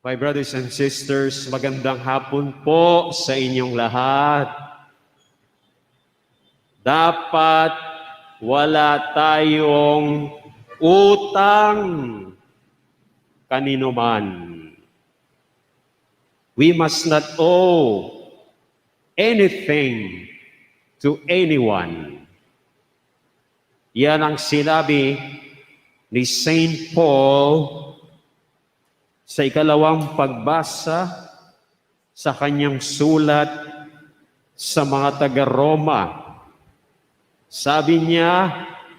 My brothers and sisters, magandang hapon po sa inyong lahat. Dapat wala tayong utang kanino man. We must not owe anything to anyone. Yan ang sinabi ni Saint Paul sa ikalawang pagbasa sa kanyang sulat sa mga taga-Roma. Sabi niya,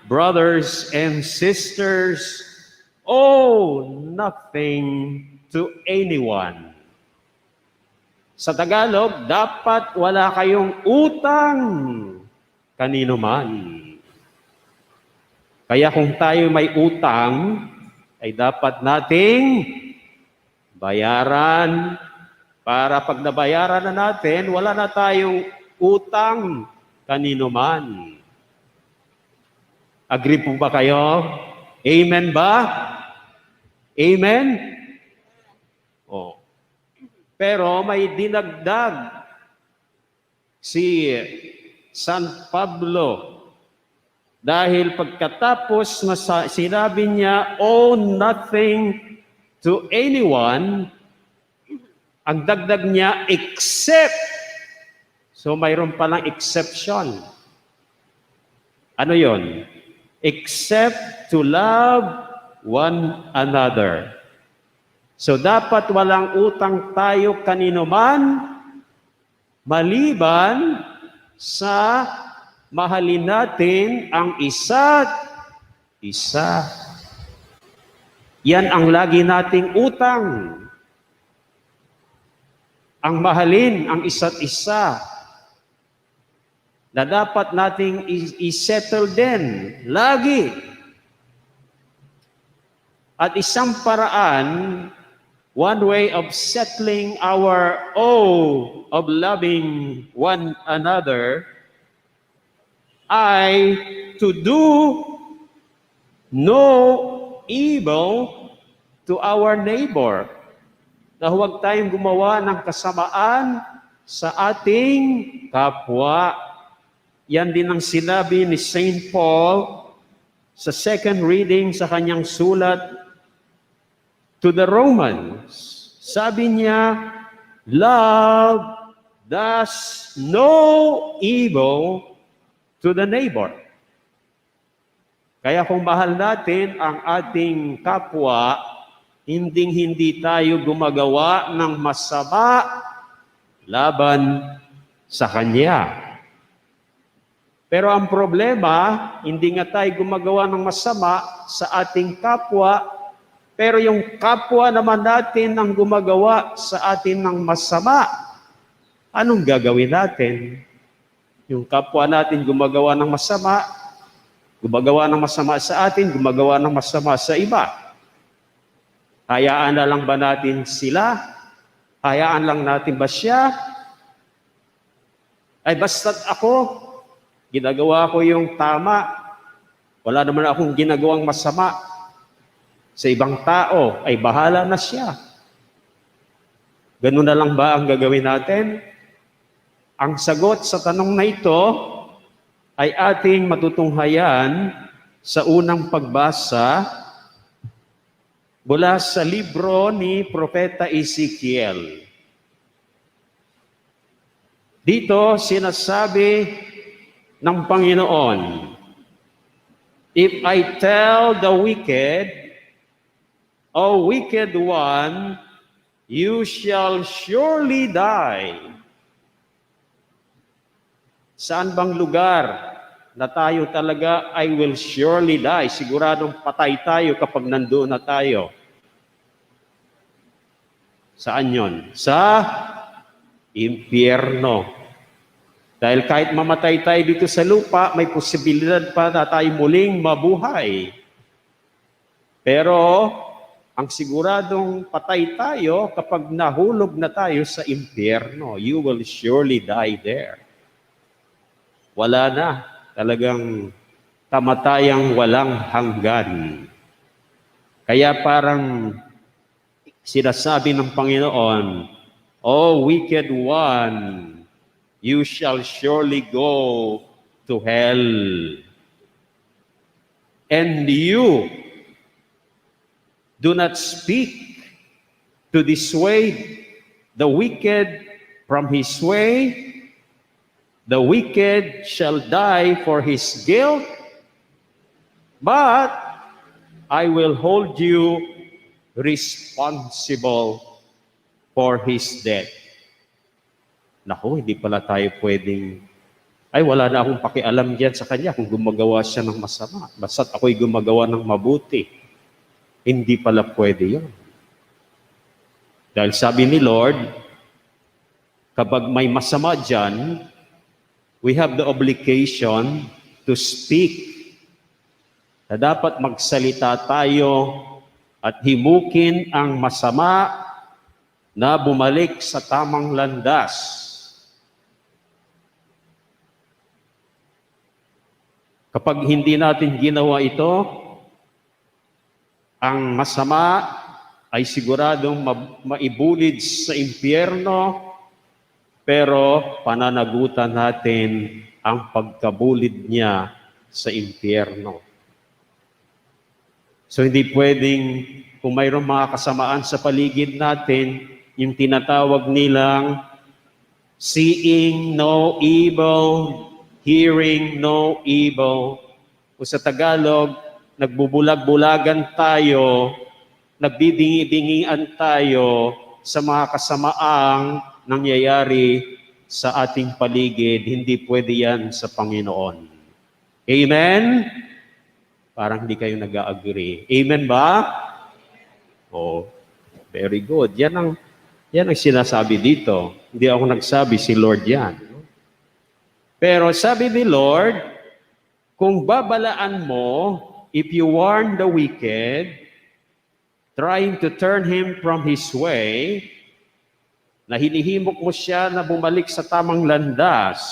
Brothers and sisters, owe nothing to anyone. Sa Tagalog, dapat wala kayong utang kanino man. Kaya kung tayo may utang, ay dapat nating bayaran para pag nabayaran na natin, wala na tayong utang kanino man. Agree po ba kayo? Amen ba? Amen? Oh. Pero may dinagdag si San Pablo dahil pagkatapos na sinabi niya, owe nothing to anyone, ang dagdag niya, except. So mayroon palang exception. Ano yon? Except to love one another. So dapat walang utang tayo kanino man, maliban sa mahalin natin ang isa't isa. Yan ang lagi nating utang. Ang mahalin ang isa't isa na dapat nating i-settle din lagi. At isang paraan, one way of settling our owe of loving one another ay to do no evil to our neighbor. Na huwag tayong gumawa ng kasamaan sa ating kapwa. Yan din ang sinabi ni St. Paul sa second reading sa kanyang sulat to the Romans. Sabi niya, love does no evil to the neighbor. Kaya kung mahal natin ang ating kapwa, hinding hindi tayo gumagawa ng masama laban sa Kanya. Pero ang problema, hindi nga tayo gumagawa ng masama sa ating kapwa, pero yung kapwa naman natin ang gumagawa sa atin ng masama. Anong gagawin natin? Yung kapwa natin gumagawa ng masama, gumagawa ng masama sa atin, gumagawa ng masama sa iba. Hayaan na lang ba natin sila? Hayaan lang natin ba siya? Ay basta't ako, ginagawa ko yung tama. Wala naman akong ginagawang masama. Sa ibang tao, ay bahala na siya. Ganun na lang ba ang gagawin natin? Ang sagot sa tanong na ito ay ating matutunghayan sa unang pagbasa mula sa libro ni Propeta Ezekiel. Dito sinasabi ng Panginoon, If I tell the wicked, O wicked one, you shall surely die. Saan bang lugar na tayo talaga I will surely die? Siguradong patay tayo kapag nandoon na tayo. Saan yon? Sa impyerno. Dahil kahit mamatay tayo dito sa lupa, may posibilidad pa na tayo muling mabuhay. Pero ang siguradong patay tayo kapag nahulog na tayo sa impyerno. You will surely die there. Wala na. Talagang kamatayang walang hanggan. Kaya parang sinasabi ng Panginoon, O wicked one, you shall surely go to hell. And you do not speak to dissuade the wicked from his way. The wicked shall die for his guilt, but I will hold you responsible for his death. Naku, hindi pala tayo pwedeng, ay wala na akong pakialam diyan sa kanya kung gumagawa siya ng masama. Basta't ako'y gumagawa ng mabuti. Hindi pala pwede yun. Dahil sabi ni Lord, kapag may masama dyan, we have the obligation to speak na dapat magsalita tayo at himukin ang masama na bumalik sa tamang landas. Kapag hindi natin ginawa ito, ang masama ay siguradong ma- maibulid sa impyerno, pero pananagutan natin ang pagkabulid niya sa impyerno. So hindi pwedeng kung mayroong mga kasamaan sa paligid natin, yung tinatawag nilang seeing no evil, hearing no evil. O sa Tagalog, nagbubulag-bulagan tayo, nagbibingi-bingian tayo sa mga kasamaang nangyayari sa ating paligid. Hindi pwede yan sa Panginoon. Amen? Parang hindi kayo nag-agree. Amen ba? Oh, very good. Yan ang, yan ang sinasabi dito. Hindi ako nagsabi, si Lord yan. Pero sabi ni Lord, kung babalaan mo, if you warn the wicked, trying to turn him from his way, na hinihimok mo siya na bumalik sa tamang landas,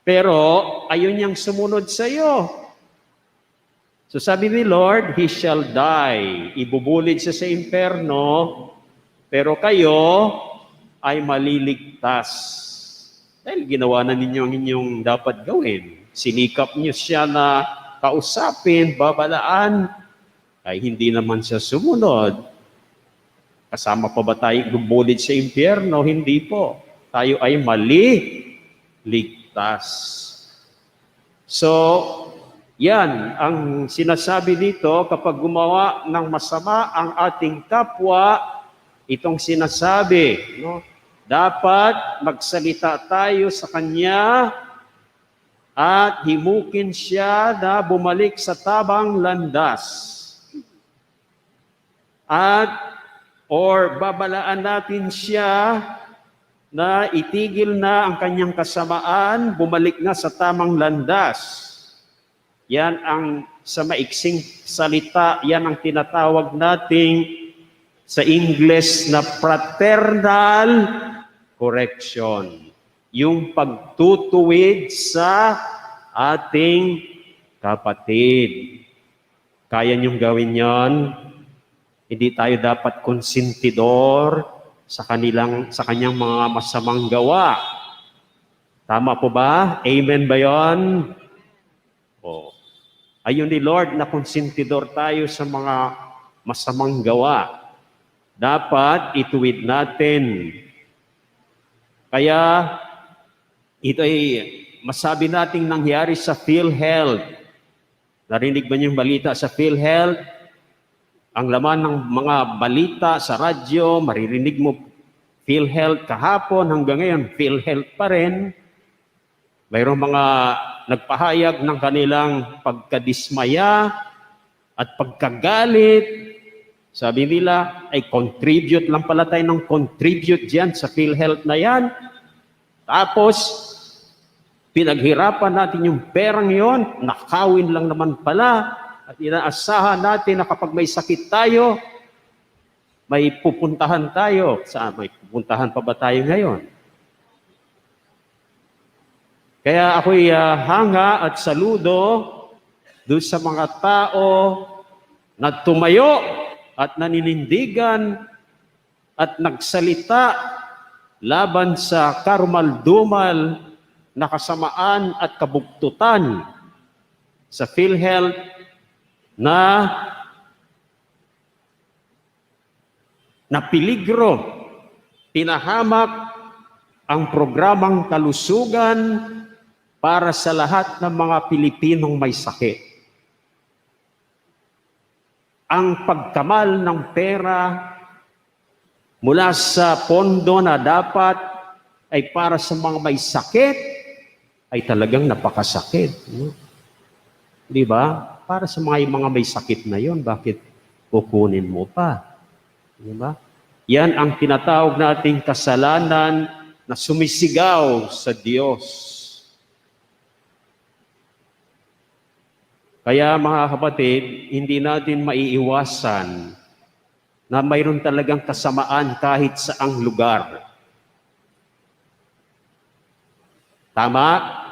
pero ayun niyang sumunod sa iyo. So sabi ni Lord, he shall die. Ibubulid siya sa imperno, pero kayo ay maliligtas. Dahil ginawa na ninyo ang inyong dapat gawin. Sinikap niyo siya na kausapin, babalaan, ay hindi naman siya sumunod. Kasama pa ba tayo bubulid sa impyerno? Hindi po. Tayo ay mali, ligtas. So, yan ang sinasabi dito kapag gumawa ng masama ang ating kapwa, itong sinasabi, no? Dapat magsalita tayo sa kanya at himukin siya na bumalik sa tabang landas. At or babalaan natin siya na itigil na ang kanyang kasamaan, bumalik na sa tamang landas. Yan ang sa maiksing salita, yan ang tinatawag nating sa English na fraternal correction. Yung pagtutuwid sa ating kapatid. Kaya niyong gawin yon? Hindi tayo dapat konsentidor sa kanilang sa kanyang mga masamang gawa. Tama po ba? Amen ba 'yon? Oh. Ayun ni Lord na konsentidor tayo sa mga masamang gawa. Dapat ituwid natin. Kaya ito ay masabi nating nangyari sa PhilHealth. Narinig ba niyo balita sa PhilHealth? Ang laman ng mga balita sa radyo, maririnig mo PhilHealth kahapon hanggang ngayon, PhilHealth pa rin. Mayroong mga nagpahayag ng kanilang pagkadismaya at pagkagalit. Sabi nila, ay contribute lang pala tayo ng contribute dyan sa PhilHealth na yan. Tapos, pinaghirapan natin yung perang yon, nakawin lang naman pala. At inaasahan natin na kapag may sakit tayo, may pupuntahan tayo. Saan? May pupuntahan pa ba tayo ngayon? Kaya ako'y uh, hanga at saludo doon sa mga tao na tumayo at naninindigan at nagsalita laban sa karumaldumal na kasamaan at kabugtutan sa PhilHealth na na peligro, tinahamak ang programang kalusugan para sa lahat ng mga Pilipinong may sakit. Ang pagkamal ng pera mula sa pondo na dapat ay para sa mga may sakit ay talagang napakasakit. Di ba? Para sa mga, mga may sakit na yon, bakit kukunin mo pa? Di ba? Yan ang tinatawag nating kasalanan na sumisigaw sa Diyos. Kaya mga kapatid, hindi natin maiiwasan na mayroon talagang kasamaan kahit sa ang lugar. Tama?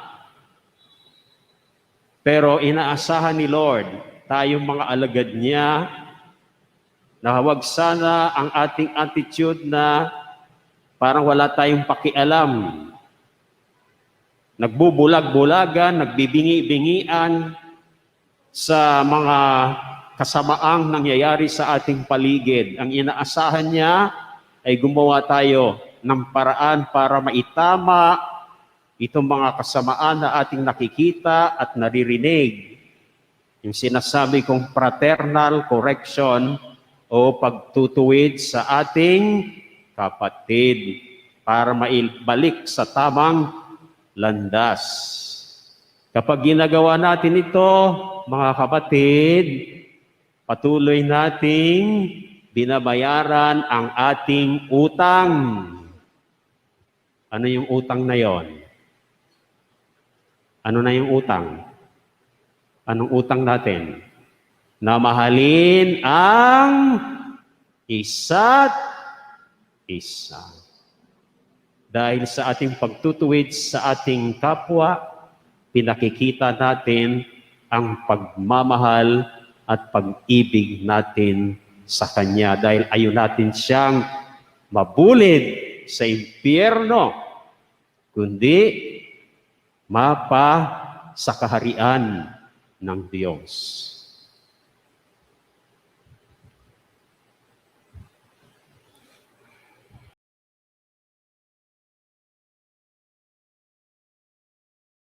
Pero inaasahan ni Lord, tayong mga alagad niya, na huwag sana ang ating attitude na parang wala tayong pakialam. Nagbubulag-bulagan, nagbibingi-bingian sa mga kasamaang nangyayari sa ating paligid. Ang inaasahan niya ay gumawa tayo ng paraan para maitama itong mga kasamaan na ating nakikita at naririnig. Yung sinasabi kong fraternal correction o pagtutuwid sa ating kapatid para maibalik sa tamang landas. Kapag ginagawa natin ito, mga kapatid, patuloy nating binabayaran ang ating utang. Ano yung utang na yon? Ano na yung utang? Anong utang natin? Na mahalin ang isa't isa. Dahil sa ating pagtutuwid sa ating kapwa, pinakikita natin ang pagmamahal at pag-ibig natin sa Kanya dahil ayaw natin siyang mabulid sa impyerno, kundi mapa sa kaharian ng Diyos.